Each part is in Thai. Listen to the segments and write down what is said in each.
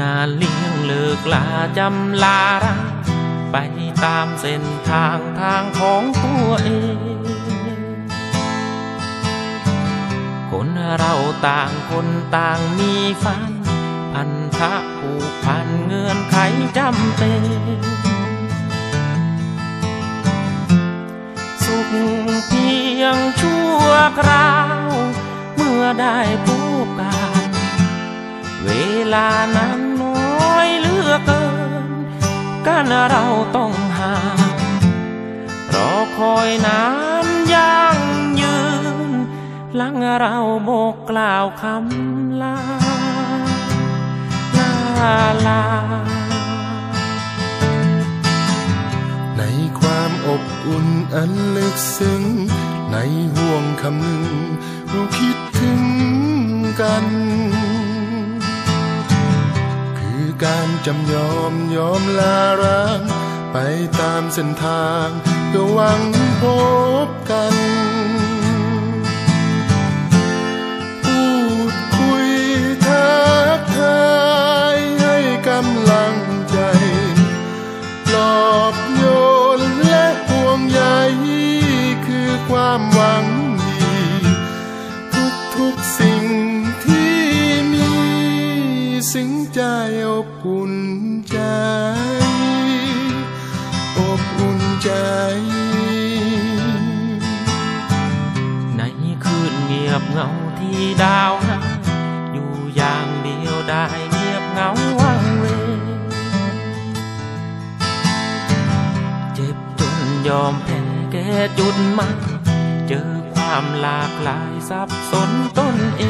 ยาเลี้ยงเลือกลาจำลารักไปตามเส้นทางทางของตัวเอง คนเราต่างคนต่างมีฝัน พันธะผูกพันเงื่อนไขจำเป็น สุขเพียงชั่วคราว เมื่อได้พบกัน เวลานั้น กันเราต้องห่างรอคอยนานยังยืนหลังเราโบกกล่าวคำลาลาลา ในความอบอุ่นอันลึกซึ้ง ในห่วงคำหนึ่งเราคิดถึงกัน การจำยอมยอมลาร้าง ไปตามเส้นทางเพื่อหวังพบ สิ่งใจอบอุ่นใจ อบอุ่นใจ ในคืนเงียบเหงาที่ดาวหาอยู่อย่างเดียวได้เงียบเหงาวังเวเจ็บจนยอมแพ้แก่จุดมายเจอความหลากหลายสับสนตนเอง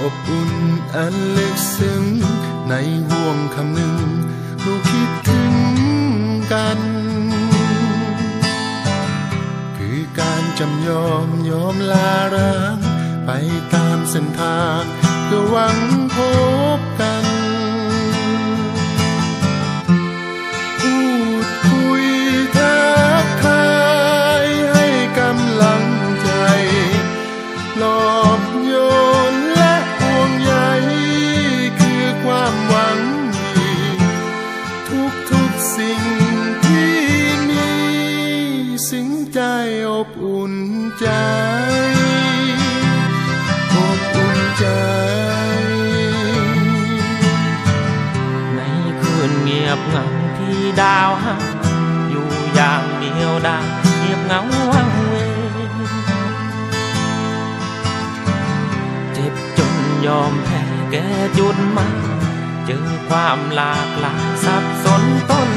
อบอุ่นอันลึกซึ้งในห่วงคำหนึ่งเราคิดถึงกัน คือการจำยอมยอมลาร้างไปตามเส้นทางเพื่อหวังพบ ใจอบอุ่นใจ อบอุ่นใจ ในคืนเงียบเหงาที่ดาวหาอยู่อย่างเดียวได้เงียบเหงาวังเวงเจ็บจนยอมแพ้แก่จุดหมายเจอความหลากหลายสับสนต้น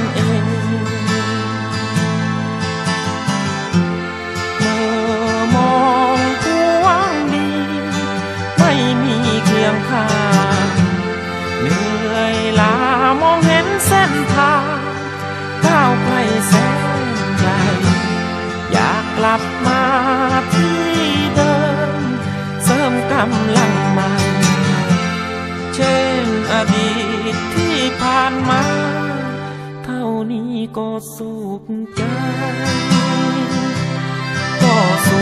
ลับมาที่เดิม เสริมกำลังใหม่เช่นอดีตที่ผ่านมา เท่านี้ก็สุขใจ ก็สุ